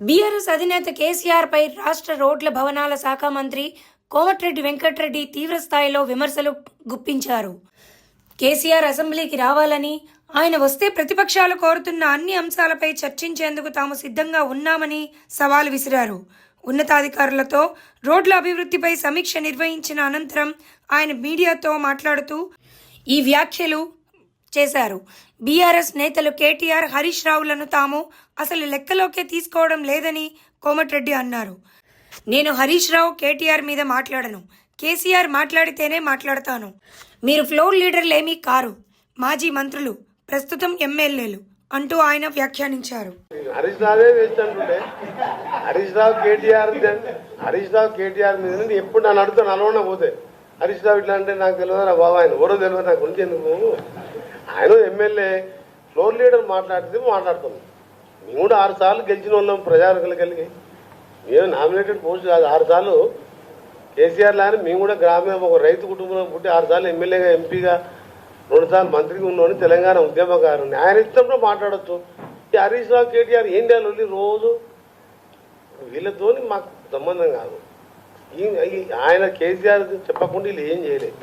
BRS అధినేత కేసీఆర్ పై రాష్ట్ర రోడ్ల భవనాల శాఖ మంత్రి కోమటిరెడ్డి వెంకటరెడ్డి తీవ్రస్థాయిలో విమర్శలు గుప్పించారు. కేసీఆర్ అసెంబ్లీకి రావాలని ఆయన వస్తే ప్రతిపక్షాలు కోరుతున్న అన్ని అంశాలపై చర్చించేందుకు తాము సిద్ధంగా ఉన్నామని సవాల్ విసిరారు. ఉన్నతాధికారులతో రోడ్ల అభివృద్ధిపై సమీక్ష నిర్వహించిన అనంతరం ఆయన మీడియాతో మాట్లాడుతూ ఈ వ్యాఖ్యలు చేశారు. బీఆర్ఎస్ నేతలు కేటీఆర్ హరీష్ రావులను తాము అసలు లెక్కలోకే తీసుకోవడం లేదని కోమటిరెడ్డి అన్నారు. నేను హరీష్ రావు కేటీఆర్ మీద మాట్లాడను. కేసీఆర్ మాట్లాడితేనే మాట్లాడతాను. మీరు ఫ్లోర్ లీడర్లేమీ కారు. మాజీ మంత్రులు ప్రస్తుతం ఎమ్మెల్యేలు అంటూ ఆయన వ్యాఖ్యానించారు. హరీష్ రావే వేస్ట్ అంటుండే హరీష్ రావు కేటీఆర్ హరీష్ రావు కేటీఆర్ మీద ఎప్పుడు నన్ను అడుగుతాను నల్గొండ పోతే హరీష్ రావు ఇట్లా అంటే నాకు తెలియదు నా బాబా ఆయన ఎవరో తెలియదు నాకు గురించి ఎందుకు? ఆయన ఎమ్మెల్యే ఫ్లోర్ లీడర్ మాట్లాడితే మాట్లాడుతుంది మేము కూడా ఆరు సార్లు గెలిచిన వాళ్ళం ప్రజారకులు కలిగి. మేము నామినేటెడ్ పోస్ట్ కాదు. ఆరు సార్లు కేసీఆర్ లాని మేము కూడా గ్రామీణ ఒక రైతు కుటుంబంలో పుట్టి ఆరు సార్లు ఎమ్మెల్యేగా ఎంపీగా రెండు సార్లు మంత్రిగా ఉన్నామని తెలంగాణ ఉద్యమకారుని. ఆయన ఇష్టంలో మాట్లాడొచ్చు. ఈ హరీష్ రావు కేటీఆర్ ఏం చేయాలి రోజు వీళ్ళతోని మాకు సంబంధం కాదు. ఆయన కేసీఆర్ చెప్పకుండా వీళ్ళు ఏం చేయలేదు.